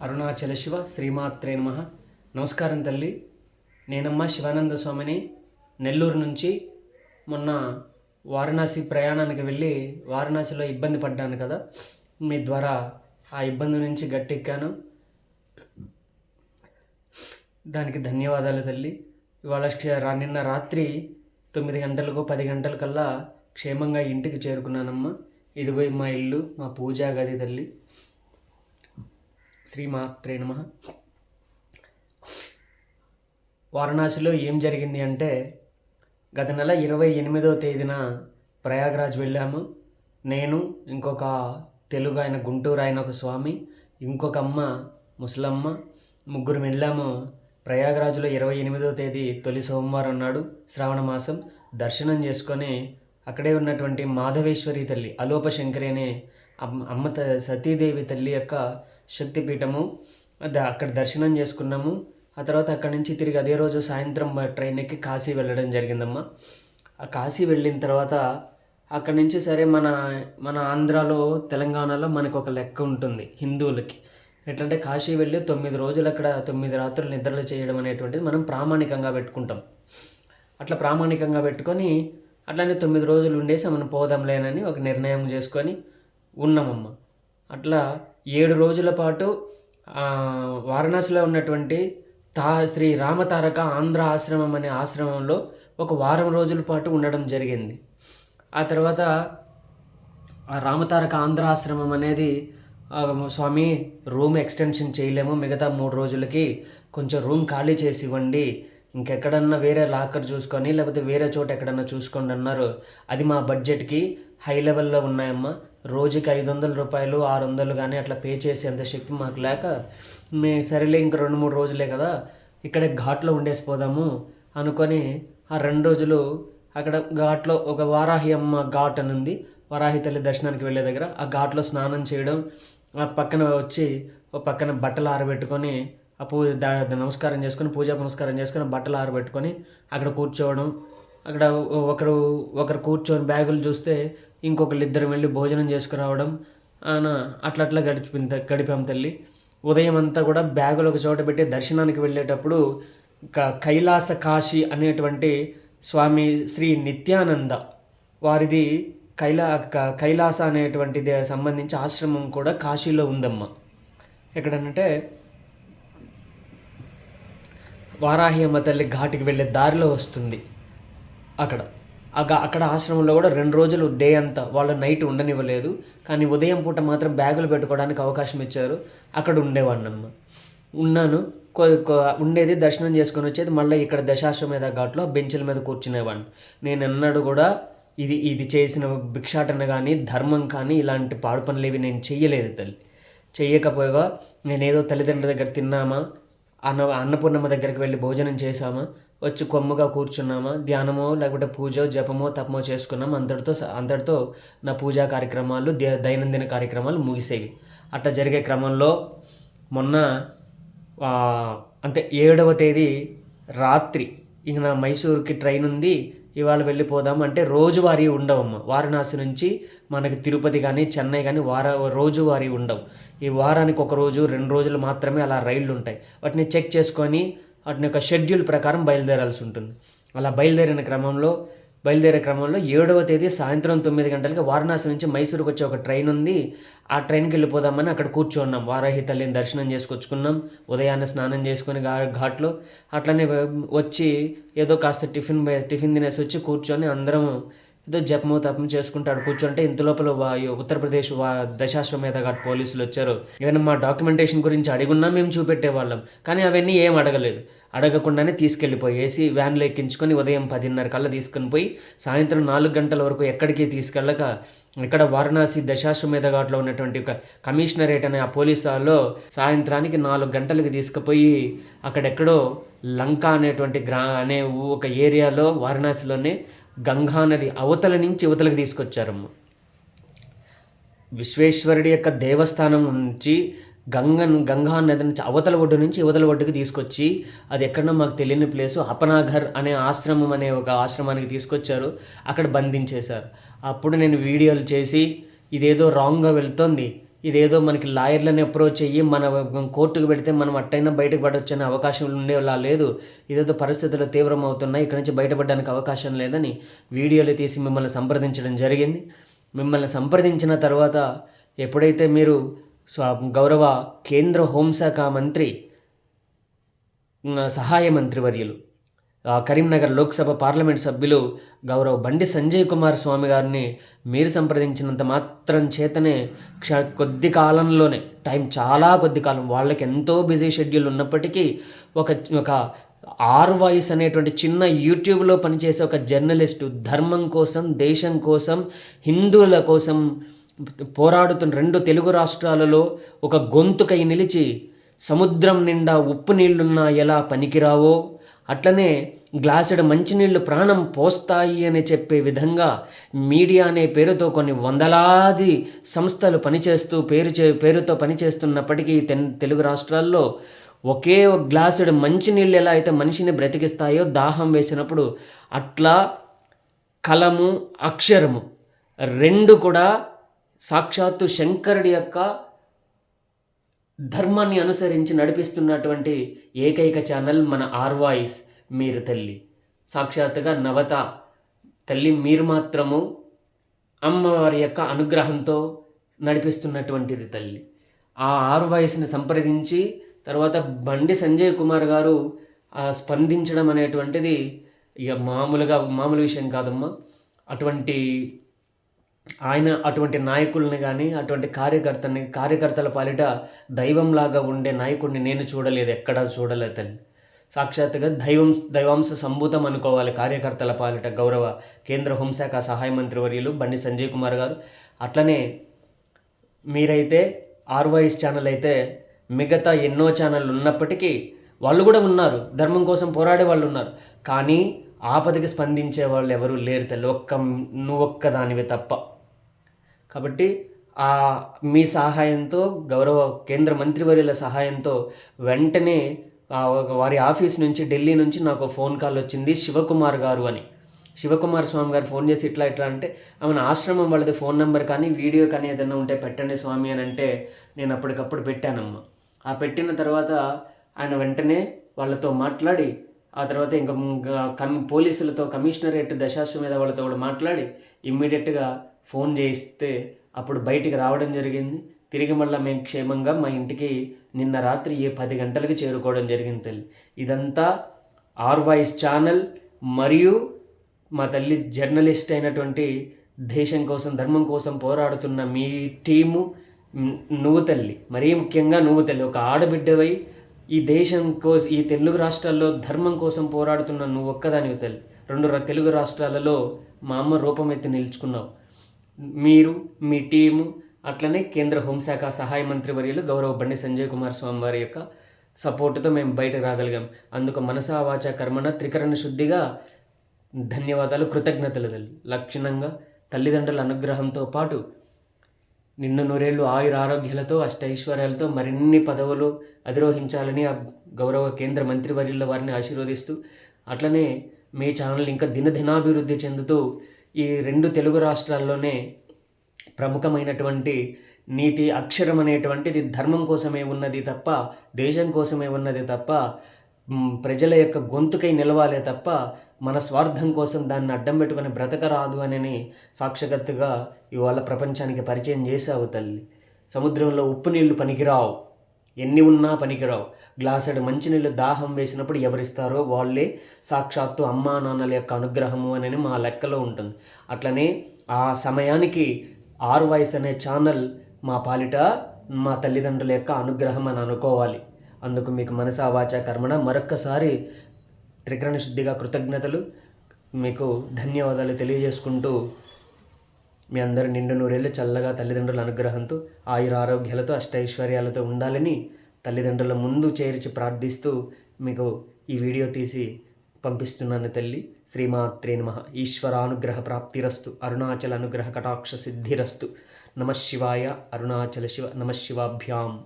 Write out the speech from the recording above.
అరుణాచల శివ శ్రీమాత్రే నమ. నమస్కారం తల్లి. నేనమ్మ శివానంద స్వామిని. నెల్లూరు నుంచి మొన్న వారణాసి ప్రయాణానికి వెళ్ళి వారణాసిలో ఇబ్బంది పడ్డాను కదా. మీ ద్వారా ఆ ఇబ్బంది నుంచి గట్టెక్కాను. దానికి ధన్యవాదాలు తల్లి. ఇవాళ నిన్న రాత్రి తొమ్మిది గంటలకు పది గంటలకల్లా క్షేమంగా ఇంటికి చేరుకున్నానమ్మా. ఇదిగో మా ఇల్లు మా పూజా గది తల్లి. శ్రీమాత్రే నమ. వారణాసిలో ఏం జరిగింది అంటే గత నెల ఇరవై ఎనిమిదో తేదీన ప్రయాగ్రాజ్ వెళ్ళాము. నేను ఇంకొక తెలుగు ఆయన గుంటూరు ఆయన ఒక స్వామి ఇంకొక అమ్మ ముసలమ్మ ముగ్గురు వెళ్ళాము. ప్రయాగరాజులో ఇరవై ఎనిమిదో తేదీ తొలి సోమవారం నాడు శ్రావణ మాసం. దర్శనం చేసుకొని అక్కడే ఉన్నటువంటి మాధవేశ్వరి తల్లి అలోప శంకరి అనే అమ్మ అమ్మ త- సతీదేవి తల్లి యొక్క శక్తిపీఠము అద- అక్కడ దర్శనం చేసుకున్నాము. ఆ తర్వాత అక్కడి నుంచి తిరిగి అదే రోజు సాయంత్రం ట్రైన్ ఎక్కి కాశీ వెళ్ళడం జరిగిందమ్మా. ఆ కాశీ వెళ్ళిన తర్వాత అక్కడి నుంచి సరే మన మన ఆంధ్రాలో తెలంగాణలో మనకు ఒక లెక్క ఉంటుంది హిందువులకి. ఎట్లంటే కాశీ వెళ్ళి తొమ్మిది రోజులు అక్కడ తొమ్మిది రాత్రులు నిద్రలు చేయడం అనేటువంటిది మనం ప్రామాణికంగా పెట్టుకుంటాం. అట్లా ప్రామాణికంగా పెట్టుకొని అట్లానే తొమ్మిది రోజులు ఉండేసి మనం పోదాంలేనని ఒక నిర్ణయం చేసుకొని ఉన్నామమ్మ. అట్లా ఏడు రోజుల పాటు వారణాసిలో ఉన్నటువంటి తా శ్రీ రామతారక ఆంధ్ర ఆశ్రమం అనే ఆశ్రమంలో ఒక వారం రోజుల పాటు ఉండడం జరిగింది. ఆ తర్వాత ఆ రామతారక ఆంధ్ర ఆశ్రమం అనేది స్వామి రూమ్ ఎక్స్టెన్షన్ చేయలేము. మిగతా మూడు రోజులకి కొంచెం రూమ్ ఖాళీ చేసి ఇవ్వండి. ఇంకెక్కడన్నా వేరే లాకర్ చూసుకొని లేకపోతే వేరే చోట ఎక్కడన్నా చూసుకోండి అన్నారు. అది మా బడ్జెట్కి హై లెవెల్లో ఉన్నాయమ్మా. రోజుకి ఐదు వందల రూపాయలు ఆరు వందలు కానీ అట్లా పే చేసేంత శక్తి మాకు లేక మే సరేలే ఇంక రెండు మూడు రోజులే కదా ఇక్కడే ఘాట్లో ఉండేసి పోదాము అనుకొని ఆ రెండు రోజులు అక్కడ ఘాట్లో ఒక వారాహి అమ్మ ఘాట్ అని ఉంది వారాహి తల్లి దర్శనానికి వెళ్ళే దగ్గర ఆ ఘాట్లో స్నానం చేయడం ఆ పక్కన వచ్చి ఓ పక్కన బట్టలు ఆరబెట్టుకొని ఆ పూజ నమస్కారం చేసుకొని పూజా పునస్కారం చేసుకొని బట్టలు ఆరబెట్టుకొని అక్కడ కూర్చోవడం అక్కడ ఒకరు ఒకరు కూర్చొని బ్యాగులు చూస్తే ఇంకొకళ్ళు ఇద్దరం వెళ్ళి భోజనం చేసుకురావడం. అట్లా అట్లా గడిపింది గడిపాం తల్లి. ఉదయం అంతా కూడా బ్యాగులు ఒక చోట పెట్టి దర్శనానికి వెళ్ళేటప్పుడు క- కైలాస కాశీ అనేటువంటి స్వామి శ్రీ నిత్యానంద వారిది కైలా కైలాస అనేటువంటిది సంబంధించి ఆశ్రమం కూడా కాశీలో ఉందమ్మా. ఎక్కడనంటే వారాహి అమ్మ తల్లి ఘాటికి వెళ్ళే దారిలో వస్తుంది. అక్కడ. అక్కడ ఆశ్రమంలో కూడా రెండు రోజులు డే అంతా వాళ్ళు నైట్ ఉండనివ్వలేదు. కానీ ఉదయం పూట మాత్రం బ్యాగులు పెట్టుకోవడానికి అవకాశం ఇచ్చారు. అక్కడ ఉండేవాడినమ్మ. ఉన్నాను. కొ- ఉండేది దర్శనం చేసుకొని వచ్చేది. మళ్ళీ ఇక్కడ దశాశ్వమేధ ఘాట్లో బెంచ్ల మీద కూర్చునేవాడిని. నేను ఎన్నడూ కూడా ఇది ఇది చేసిన భిక్షాటన కానీ ధర్మం కానీ ఇలాంటి పాడు పనులు ఏవి నేను చెయ్యలేదు తల్లి. చెయ్యకపోగా నేనేదో తల్లిదండ్రుల దగ్గర తిన్నామా అన్న అన్నపూర్ణమ్మ దగ్గరికి వెళ్ళి భోజనం చేశామా వచ్చి కొమ్ముగా కూర్చున్నామా? ధ్యానమో లేకపోతే పూజో జపమో తపమో చేసుకున్నాము? అంతటితో అందరితో అంతటితో నా పూజా కార్యక్రమాలు దే- దైనందిన కార్యక్రమాలు ముగిసేవి. అట్లా జరిగే క్రమంలో మొన్న అంటే ఏడవ తేదీ రాత్రి ఇక నా మైసూర్కి ట్రైన్ ఉంది. ఇవాళ వెళ్ళిపోదాం అంటే రోజువారీ ఉండవమ్మ. వారణాసి నుంచి మనకి తిరుపతి కానీ చెన్నై కానీ వార రోజువారీ ఉండవు. ఈ వారానికి ఒక రోజు రెండు రోజులు మాత్రమే అలా రైళ్ళు ఉంటాయి వాటిని చెక్ చేసుకొని అతని యొక్క షెడ్యూల్ ప్రకారం బయలుదేరాల్సి ఉంటుంది. అలా బయలుదేరిన క్రమంలో బయలుదేరే క్రమంలో ఏడవ తేదీ సాయంత్రం తొమ్మిది గంటలకి వారణాసి నుంచి మైసూరుకు వచ్చే ఒక ట్రైన్ ఉంది. ఆ ట్రైన్కి వెళ్ళిపోదామని అక్కడ కూర్చున్నాం. వారాహి తల్లిని దర్శనం చేసుకొచ్చుకున్నాం. ఉదయాన్నే స్నానం చేసుకుని ఘా ఘాట్లో అట్లనే వచ్చి ఏదో కాస్త టిఫిన్ టిఫిన్ తినేసి వచ్చి కూర్చొని అందరం ఏదో జపము తపం చేసుకుంటాడు. కూర్చుంటే ఇంత లోపల ఉత్తరప్రదేశ్ వా దశాశ్వమేధ ఘాట్ పోలీసులు వచ్చారు. ఏమైనా మా డాక్యుమెంటేషన్ గురించి అడిగున్నా మేము చూపెట్టేవాళ్ళం. కానీ అవన్నీ ఏం అడగలేదు. అడగకుండానే తీసుకెళ్ళిపోయేసి వ్యాన్లో ఎక్కించుకొని ఉదయం పదిన్నర కల్లా తీసుకుని పోయి సాయంత్రం నాలుగు గంటల వరకు ఎక్కడికి తీసుకెళ్ళక ఇక్కడ వారణాసి దశాశ్వమేధ ఘాట్లో ఉన్నటువంటి ఒక కమిషనరేట్ అనే ఆ పోలీస్ హాల్లో సాయంత్రానికి నాలుగు గంటలకి తీసుకుపోయి అక్కడెక్కడో లంక అనేటువంటి గ్రా అనే ఒక ఏరియాలో వారణాసిలోనే గంగా నది అవతల నుంచి యువతలకు తీసుకొచ్చారమ్మ. విశ్వేశ్వరుడి యొక్క దేవస్థానం నుంచి గంగను గంగా నది నుంచి అవతల ఒడ్డు నుంచి ఇవతల ఒడ్డుకి తీసుకొచ్చి అది ఎక్కడో మాకు తెలియని ప్లేసు అపనాఘర్ అనే ఆశ్రమం అనే ఒక ఆశ్రమానికి తీసుకొచ్చారు. అక్కడ బంధించేశారు. అప్పుడు నేను వీడియోలు చేసి ఇదేదో రాంగ్గా వెళ్తోంది. ఇదేదో మనకి లాయర్లని అప్రోచ్ అయ్యి మన కోర్టుకు పెడితే మనం అట్టైనా బయటకు పడవచ్చు అనే అవకాశం ఉండేలా లేదు. ఇదేదో పరిస్థితులు తీవ్రం అవుతున్నాయి ఇక్కడ నుంచి బయటపడడానికి అవకాశం లేదని వీడియోలు తీసి మిమ్మల్ని సంప్రదించడం జరిగింది. మిమ్మల్ని సంప్రదించిన తర్వాత ఎప్పుడైతే మీరు గౌరవ కేంద్ర హోంశాఖ మంత్రి సహాయ మంత్రివర్యులు కరీంనగర్ లోక్సభ పార్లమెంట్ సభ్యులు గౌరవ్ బండి సంజయ్ కుమార్ స్వామి గారిని మీరు సంప్రదించినంత మాత్రం చేతనే క్ష కొద్ది కాలంలోనే టైం చాలా కొద్ది కాలం వాళ్ళకి ఎంతో బిజీ షెడ్యూల్ ఉన్నప్పటికీ ఒక ఒక ఆర్ వాయిస్ అనేటువంటి చిన్న యూట్యూబ్లో పనిచేసే ఒక జర్నలిస్టు ధర్మం కోసం దేశం కోసం హిందువుల కోసం పోరాడుతున్న రెండు తెలుగు రాష్ట్రాలలో ఒక గొంతుకై నిలిచి సముద్రం నిండా ఉప్పు నీళ్ళున్నా ఎలా పనికిరావో అట్లనే గ్లాసుడు మంచినీళ్ళు ప్రాణం పోస్తాయి అని చెప్పే విధంగా మీడియా అనే పేరుతో కొన్ని వందలాది సంస్థలు పనిచేస్తూ పేరు చే పేరుతో పనిచేస్తున్నప్పటికీ తెన్ తెలుగు రాష్ట్రాల్లో ఒకే ఒక గ్లాసుడు మంచినీళ్ళు ఎలా అయితే మనిషిని బ్రతికిస్తాయో దాహం వేసినప్పుడు అట్లా కలము అక్షరము రెండు కూడా సాక్షాత్తు శంకరుడి యొక్క ధర్మాన్ని అనుసరించి నడిపిస్తున్నటువంటి ఏకైక ఛానల్ మన ఆర్వాయిస్ మీరు తల్లి. సాక్షాత్తుగా నవత తల్లి మీరు మాత్రము అమ్మవారి యొక్క అనుగ్రహంతో నడిపిస్తున్నటువంటిది తల్లి. ఆ ఆరు వయసుని సంప్రదించి తర్వాత బండి సంజయ్ కుమార్ గారు స్పందించడం అనేటువంటిది ఇక మామూలుగా మామూలు విషయం కాదమ్మా. అటువంటి ఆయన అటువంటి నాయకుల్ని కానీ అటువంటి కార్యకర్తని కార్యకర్తల పాలిట దైవంలాగా ఉండే నాయకుడిని నేను చూడలేదు ఎక్కడా చూడలేదు తల్లి. సాక్షాత్తుగా దైవం దైవాంశ సంభూతం అనుకోవాలి కార్యకర్తల పాలిట గౌరవ కేంద్ర హోంశాఖ సహాయ మంత్రి వర్యులు బండి సంజయ్ కుమార్ గారు. అట్లనే మీరైతే ఆర్వాయిస్ ఛానల్ అయితే మిగతా ఎన్నో ఛానళ్ళు ఉన్నప్పటికీ వాళ్ళు కూడా ఉన్నారు. ధర్మం కోసం పోరాడే వాళ్ళు ఉన్నారు. కానీ ఆపదకి స్పందించే వాళ్ళు ఎవరూ లేరు తల్లి. ఒక్క నువ్వొక్క దానివే తప్ప. కాబట్టి ఆ మీ సహాయంతో గౌరవ కేంద్ర మంత్రివర్యుల సహాయంతో వెంటనే వారి ఆఫీస్ నుంచి ఢిల్లీ నుంచి నాకు ఫోన్ కాల్ వచ్చింది శివకుమార్ గారు అని. శివకుమార్ స్వామి గారు ఫోన్ చేసి ఇట్లా ఇట్లా అంటే ఆమె ఆశ్రమం వాళ్ళది ఫోన్ నెంబర్ కానీ వీడియో కానీ ఏదైనా ఉంటే పెట్టండి స్వామి అని అంటే నేను అప్పటికప్పుడు పెట్టానమ్మా. ఆ పెట్టిన తర్వాత ఆయన వెంటనే వాళ్ళతో మాట్లాడి ఆ తర్వాత ఇంకా కమ్ పోలీసులతో కమిషనరేట్ దశాశ్వమేధ వాళ్ళతో కూడా మాట్లాడి ఇమ్మీడియట్గా ఫోన్ చేయిస్తే అప్పుడు బయటికి రావడం జరిగింది. తిరిగి మళ్ళీ మేము క్షేమంగా మా ఇంటికి నిన్న రాత్రి ఏ పది గంటలకు చేరుకోవడం జరిగింది తల్లి. ఇదంతా ఆర్ వాయిస్ ఛానల్ మరియు మా తల్లి జర్నలిస్ట్ అయినటువంటి దేశం కోసం ధర్మం కోసం పోరాడుతున్న మీ టీము నువ్వు తల్లి. మరీ ముఖ్యంగా నువ్వు తల్లి. ఒక ఆడబిడ్డవై ఈ దేశం కోసం ఈ తెలుగు రాష్ట్రాల్లో ధర్మం కోసం పోరాడుతున్న నువ్వు ఒక్కదానివి తల్లి. రెండు తెలుగు రాష్ట్రాలలో మా అమ్మ రూపమెత్తి నిలుచుకున్నావు. మీరు మీ టీము అట్లనే కేంద్ర హోంశాఖ సహాయ మంత్రి వర్యులు గౌరవ బండి సంజయ్ కుమార్ స్వామి వారి యొక్క సపోర్టుతో మేము బయటకు రాగలిగాం. అందుకు మనసా వాచ కర్మణ త్రికరణ శుద్ధిగా ధన్యవాదాలు కృతజ్ఞతలు తల్లి. లక్షణంగా తల్లిదండ్రుల అనుగ్రహంతో పాటు నిన్ను నూరేళ్ళు ఆయుర ఆరోగ్యాలతో అష్టైశ్వర్యాలతో మరిన్ని పదవులు అధిరోహించాలని ఆ గౌరవ కేంద్ర మంత్రివర్యుల వారిని ఆశీర్వదిస్తూ అట్లనే మీ ఛానల్ ఇంకా దినదినాభివృద్ధి చెందుతూ ఈ రెండు తెలుగు రాష్ట్రాల్లోనే ప్రముఖమైనటువంటి నీతి అక్షరం అనేటువంటిది ధర్మం కోసమే ఉన్నది తప్ప దేశం కోసమే ఉన్నది తప్ప ప్రజల యొక్క గొంతుకై నిలవాలే తప్ప మన స్వార్థం కోసం దాన్ని అడ్డం పెట్టుకుని బ్రతకరాదు అని సాక్షగత్తుగా ఇవాళ ప్రపంచానికి పరిచయం చేశావు తల్లి. సముద్రంలో ఉప్పు నీళ్ళు పనికిరావు. ఎన్ని ఉన్నా పనికిరావు. గ్లాసుడు మంచినీళ్ళు దాహం వేసినప్పుడు ఎవరిస్తారో వాళ్ళే సాక్షాత్తు అమ్మా నాన్నల యొక్క అనుగ్రహము అని మా లెక్కలో ఉంటుంది. అట్లనే ఆ సమయానికి ఆర్ వాయిస్ అనే ఛానల్ మా పాలిట మా తల్లిదండ్రుల యొక్క అనుగ్రహం అని అనుకోవాలి. అందుకు మీకు మనసా వాచ కర్మణ. మరొక్కసారి త్రికరణ శుద్ధిగా కృతజ్ఞతలు. మీకు ధన్యవాదాలు తెలియజేసుకుంటూ మీ అందరు నిండు నూరేళ్ళు చల్లగా తల్లిదండ్రుల అనుగ్రహంతో ఆయుర ఆరోగ్యాలతో అష్టైశ్వర్యాలతో ఉండాలని తల్లిదండ్రుల ముందు చేర్చి ప్రార్థిస్తూ మీకు ఈ వీడియో తీసి పంపిస్తున్నాను తల్లి. శ్రీమాత్రే నమ. ఈశ్వరానుగ్రహ ప్రాప్తిరస్తు. అరుణాచల అనుగ్రహ కటాక్ష సిద్ధిరస్తు. నమ శివాయ అరుణాచల శివ. నమ శివాభ్యాం.